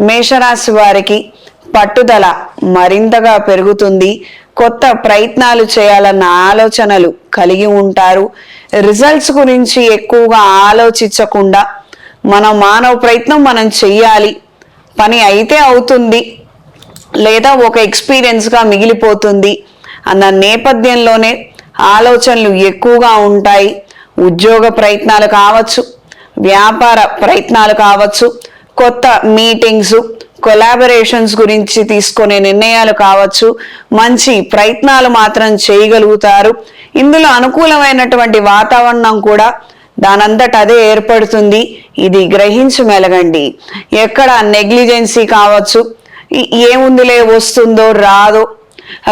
మేషరాశి వారికి పట్టుదల మరింతగా పెరుగుతుంది. కొత్త ప్రయత్నాలు చేయాలన్న ఆలోచనలు కలిగి ఉంటారు. రిజల్ట్స్ గురించి ఎక్కువగా ఆలోచించకుండా మన మానవ ప్రయత్నం మనం చెయ్యాలి. పని అయితే అవుతుంది లేదా ఒక ఎక్స్పీరియన్స్గా మిగిలిపోతుంది అన్న నేపథ్యంలోనే ఆలోచనలు ఎక్కువగా ఉంటాయి. ఉద్యోగ ప్రయత్నాలు కావచ్చు వ్యాపార ప్రయత్నాలు కావచ్చు కొత్త మీటింగ్స్ కొలాబరేషన్స్ గురించి తీసుకునే నిర్ణయాలు కావచ్చు. మంచి ప్రయత్నాలు మాత్రం చేయగలుగుతారు. ఇందులో అనుకూలమైనటువంటి వాతావరణం కూడా దానంతట అదే ఏర్పడుతుంది. ఇది గ్రహించి మెలగండి. ఎక్కడ నెగ్లిజెన్సీ కావచ్చు ఏముందిలే వస్తుందో రాదో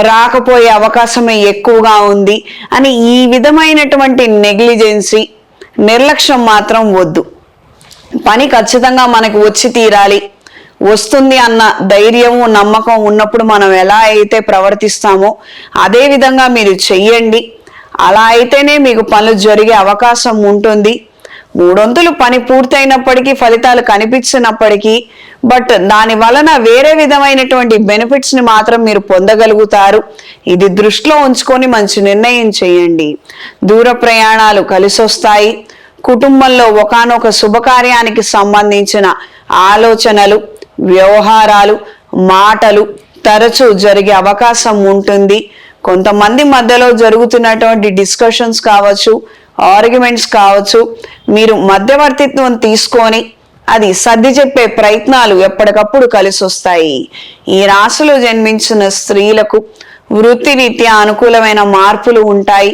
రాకపోయే అవకాశమే ఎక్కువగా ఉంది. అని ఈ విధమైనటువంటి నెగ్లిజెన్సీ నిర్లక్ష్యం మాత్రం వద్దు. పని ఖచ్చితంగా మనకు వచ్చి తీరాలి. వస్తుంది అన్న ధైర్యము నమ్మకం ఉన్నప్పుడు మనం ఎలా అయితే ప్రవర్తిస్తామో అదే విధంగా మీరు చెయ్యండి. అలా అయితేనే మీకు పనులు జరిగే అవకాశం ఉంటుంది. మూడొంతులు పని పూర్తయినప్పటికీ ఫలితాలు కనిపించినప్పటికీ బట్ దాని వలన వేరే విధమైనటువంటి బెనిఫిట్స్ని మాత్రం మీరు పొందగలుగుతారు. ఇది దృష్టిలో ఉంచుకొని మంచి నిర్ణయం చేయండి. దూర ప్రయాణాలు కలిసొస్తాయి. కుటుంబంలో ఒకానొక శుభకార్యానికి సంబంధించిన ఆలోచనలు వ్యవహారాలు మాటలు తరచూ జరిగే అవకాశం ఉంటుంది. కొంతమంది మధ్యలో జరుగుతున్నటువంటి డిస్కషన్స్ కావచ్చు ఆర్గ్యుమెంట్స్ కావచ్చు మీరు మధ్యవర్తిత్వం తీసుకొని అది సర్ది చెప్పే ప్రయత్నాలు ఎప్పటికప్పుడు కలిసి వస్తాయి ఈ రాశిలో జన్మించిన స్త్రీలకు వృత్తిరీత్యా అనుకూలమైన మార్పులు ఉంటాయి.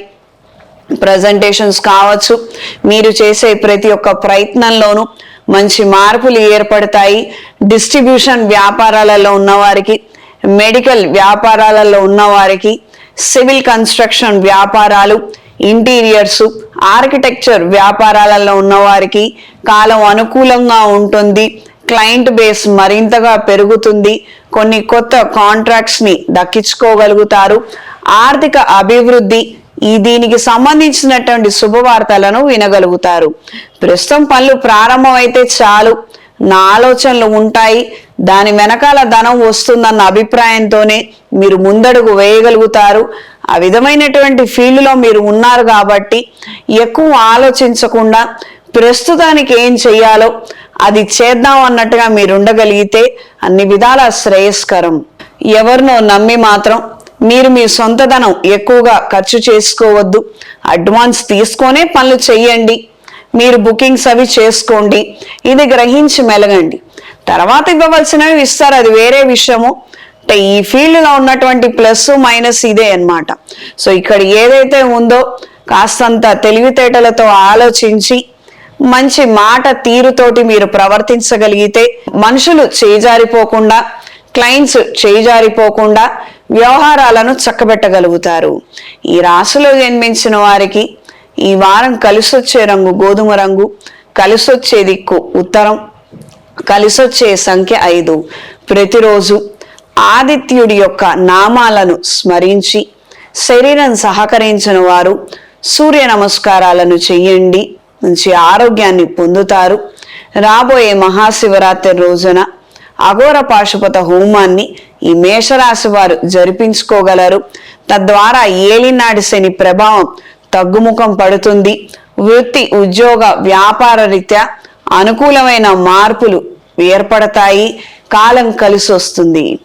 ప్రజెంటేషన్స్ కావచ్చు. మీరు చేసే ప్రతి ఒక్క ప్రయత్నంలోనూ మంచి మార్పులు ఏర్పడతాయి. డిస్ట్రిబ్యూషన్ వ్యాపారాలలో ఉన్నవారికి మెడికల్ వ్యాపారాలలో ఉన్నవారికి సివిల్ కన్స్ట్రక్షన్ వ్యాపారాలు ఇంటీరియర్స్ ఆర్కిటెక్చర్ వ్యాపారాలలో ఉన్నవారికి కాలం అనుకూలంగా ఉంటుంది. క్లయింట్ బేస్ మరింతగా పెరుగుతుంది. కొన్ని కొత్త కాంట్రాక్ట్స్ని దక్కించుకోగలుగుతారు. ఆర్థిక అభివృద్ధి ఈ దీనికి సంబంధించినటువంటి శుభవార్తలను వినగలుగుతారు. ప్రస్తుతం పనులు ప్రారంభమైతే చాలు. నా ఆలోచనలు ఉంటాయి. దాని వెనకాల ధనం వస్తుందన్న అభిప్రాయంతోనే మీరు ముందడుగు వేయగలుగుతారు. ఆ విధమైనటువంటి ఫీల్డ్లో మీరు ఉన్నారు కాబట్టి ఎక్కువ ఆలోచించకుండా ప్రస్తుతానికి ఏం చెయ్యాలో అది చేద్దాం అన్నట్టుగా మీరు ఉండగలిగితే అన్ని విధాల శ్రేయస్కరం. ఎవరినో నమ్మి మాత్రం మీరు మీ సొంత ధనం ఎక్కువగా ఖర్చు చేసుకోవద్దు. అడ్వాన్స్ తీసుకొనే పనులు చెయ్యండి. మీరు బుకింగ్స్ అవి చేసుకోండి. ఇది గ్రహించి మెలగండి. తర్వాత ఇవ్వవలసినవి ఇస్తారు. అది వేరే విషయము. అంటే ఈ ఫీల్డ్లో ఉన్నటువంటి ప్లస్ మైనస్ ఇదే అన్నమాట. సో ఇక్కడ ఏదైతే ఉందో కాస్తంత తెలివితేటలతో ఆలోచించి మంచి మాట తీరుతోటి మీరు ప్రవర్తించగలిగితే మనుషులు చేజారిపోకుండా క్లయింట్స్ చేజారిపోకుండా వ్యవహారాలను చక్కబెట్టగలుగుతారు. ఈ రాశిలో జన్మించిన వారికి ఈ వారం కలిసొచ్చే రంగు గోధుమ రంగు కలిసొచ్చే దిక్కు ఉత్తరం కలిసొచ్చే సంఖ్య ఐదు. ప్రతిరోజు ఆదిత్యుడి యొక్క నామాలను స్మరించి శరీరం సహకరించిన వారు సూర్య నమస్కారాలను చెయ్యండి మంచి ఆరోగ్యాన్ని పొందుతారు. రాబోయే మహాశివరాత్రి రోజున అఘోర పాశుపత హోమాన్ని ఈ మేషరాశి వారు జరిపించుకోగలరు. తద్వారా ఏలినాటి శని ప్రభావం తగ్గుముఖం పడుతుంది. వృత్తి ఉద్యోగ వ్యాపార రీత్యా అనుకూలమైన మార్పులు ఏర్పడతాయి. కాలం కలిసి వస్తుంది